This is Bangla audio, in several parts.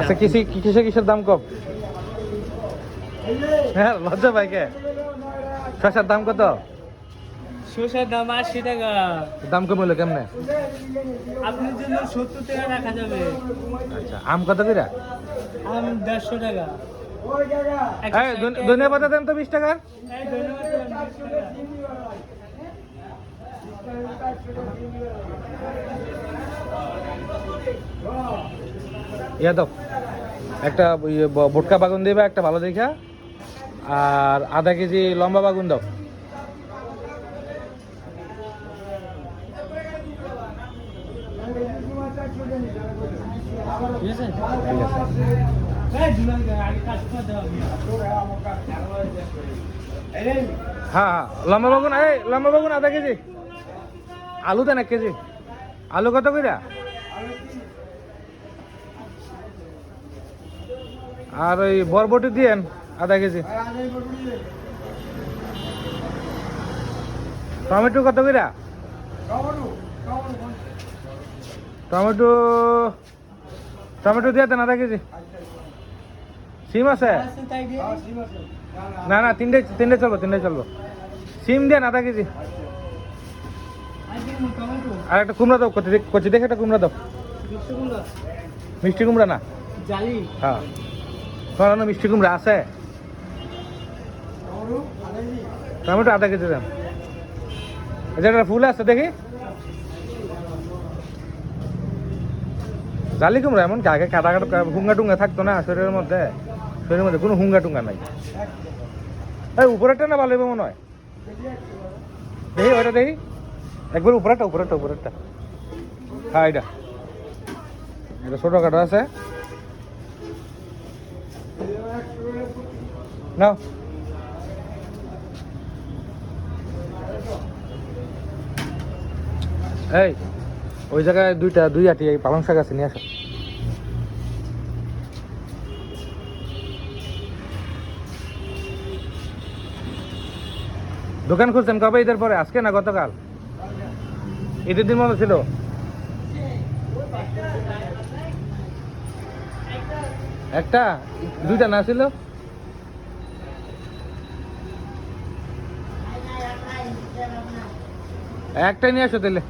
আচ্ছা কিসে কিসে কিসের দাম কম? হ্যাঁ লজ্জা পাইকে শশার দাম কত? শসার দাম আশি টাকা। দাম কম হলো কেমনে? আপনার জন্য সত্তর টাকা রাখা যাবে। আচ্ছা আম কত কিরা? আম দেড়শো টাকা। ধনিয়া পাতা দেন তো বিশ টাকার ধন্যবাদ ইয়া দাও। একটা ইয়ে ব- বাগুন দেবে, একটা ভালো দেখা আর আধা কেজি লম্বা বাগুন দাও। হ্যাঁ হ্যাঁ লম্বা বাগুন, এই, লম্বা বাগুন আধা কেজি। আলু দেন এক কেজি। আলু কত কইরা? আর ওই বরবটি দিয়েন আধা কেজি। টমেটো কত কইরা টমেটো টমেটো দিয়ে দেন আধা কেজি। সিম আছে? না না তিনটে তিনটে চলবো তিনটে চলবো। সিম দেন আধা কেজি। আর একটা কুমড়া দাও কচি দেখে- একটা কুমড়া দাও। মিষ্টি কুমড়া না? হ্যাঁ। তোমার মিষ্টি কুমড়া আছে? টমেটো আধা কেজি আচ্ছা একটা ফুল আছে, দেখি। জালি কুমড়া, এমন কি? আগে কাটা কাটা হুঙ্গা টুঙ্গা থাকতো না শরীরের মধ্যে? শরীরের মধ্যে কোনো হুঙ্গা টুঙ্গা নাই। এই উপরেরটা না ভালো হবে মনে হয়? দেখি, ওইটা দেখি। একবার উপরেরটা উপরেরটা উপরেরটা। হ্যাঁ এটা এটা ছোটো কাটা আছে। নাও এই, ওই জায়গায় দুইটা, দুই আটি পালং শাক আছে, নিয়ে আসো। দোকান খুলছেন কবে ঈদের পরে? আজকে না গতকাল? ঈদের দিন মতো ছিল? একটা? দুইটা না ছিল? একটা নিয়ে আসো তাহলে।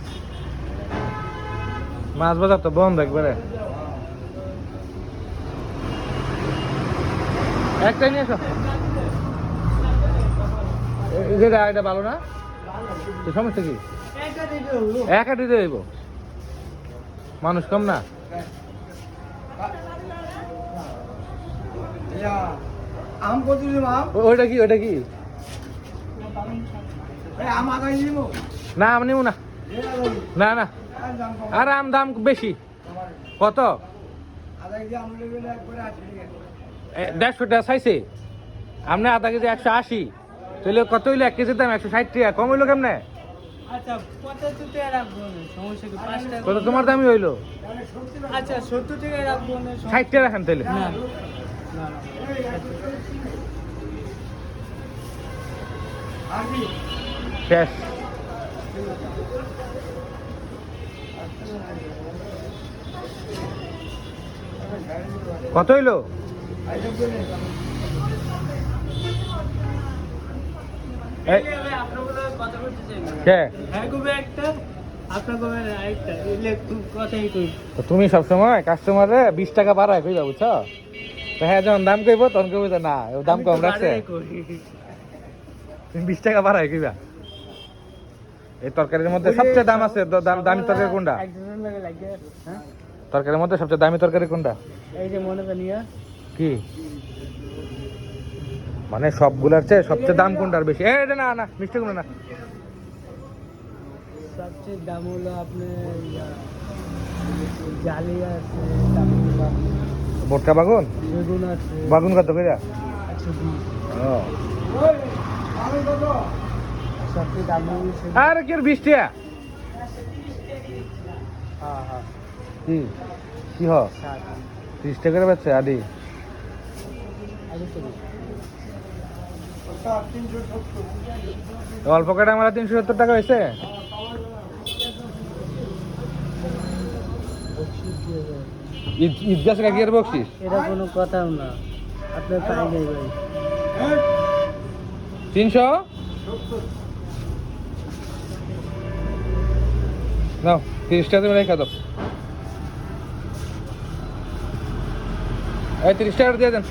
মাছ বাজার তো বন্ধ একবারে। একটা নিয়ে আসো। যেটা এটা ভালো না? সমস্যা কি? একা দিতে হইব। মানুষ কম না? ওইটা কি ওইটা কি? আম আগাই না আমি নিব না। না না। আর আম দাম বেশি। কত? দেড়শো টাকা চাইছে। আপনি আধা কেজি একশো আশি। তাহলে কত হইল? এক কেজির দাম একশো ষাট টাকা। কম হইল কেমনে? আচ্ছা কত তোমার দামই হইল? আচ্ছা ষাট টাকা রাখেন তাহলে। শেষ। কত হইল? তুমি সবসময় কাস্টমারে বিশ টাকা বাড়ায় কইবা বুঝছ? তো হ্যাঁ যখন দাম কইব তখন কইব না দাম কম রাখছে। তুমি বিশ টাকা বাড়ায় কইবা। এই তরকারির মধ্যে সবচেয়ে দাম আছে দামি তরকারি কোনটা? হ্যাঁ তরকারির মধ্যে সবচেয়ে দামি তরকারি কোনটা? এই যে মনে কি? মানে সবগুলার চেয়ে সবচেয়ে দাম কোনটার বেশি? এই না না মিষ্টি কুমড়া না। সবচেয়ে দাম হলো আপনার জালি আছে বোটকা বাগুন? বাগুন কত করে ও সবচেয়ে দাম হলো সে- আর কি আর বিশ টাকা হ্যাঁ। কি কি হ? ত্রিশ টাকা করে বেচছে আদি। অল্প কাটা আমার তিনশো সত্তর টাকা হয়েছে। বকশিস দিয়ে দেয়। ঈদ ঈদ গাছ কাকিয়ার বকশিস? এটা কোনো কথাও না। আপনার পাই নাই ভাই তিনশো? নাও তিরিশটা তুমি রেখে দাও এই তিরিশ টাকা দিয়ে দেন।